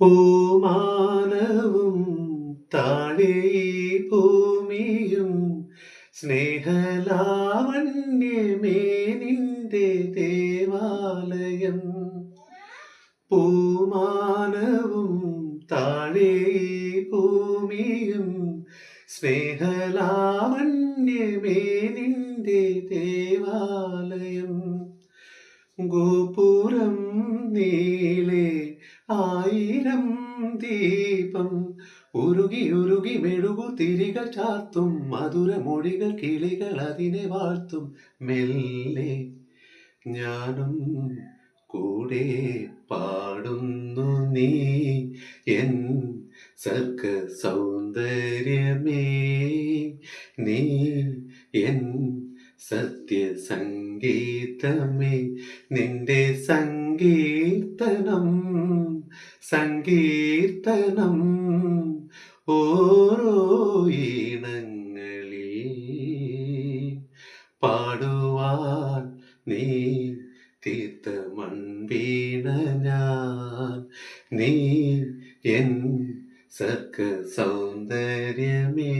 പൂമാനവും താഴേ ഭൂമിയും സ്നേഹലാവണ്യമേ നിന്റെ ദേവാലയം. പൂമാനവും താഴേ ഭൂമിയും സ്നേഹലാവണ്യമേ നിന്റെ ദേവാലയം. ഗോപുരം നീളെ ആയിരം ദീപം. ഉരുകി ഉരുകി മെഴുകു തിരികൾ ചാർത്തും. മധുരമൊഴികൾ കിളികൾ അതിനെ വാഴ്ത്തും. മെല്ലെ ഞാനും കൂടെ പാടുന്നു നീ. എൻ സർക്ക സൗന്ദര്യമേ നീ എൻ സത്യ സംഗീതമേ നിന്റെ സങ്കീർത്തനം സങ്കീർത്തനം ഓരോ ഈണങ്ങളിൽ പാടുവാൻ നീ തീർത്ത മൺവീണ നീ എൻ സർക്ക സൗന്ദര്യമേ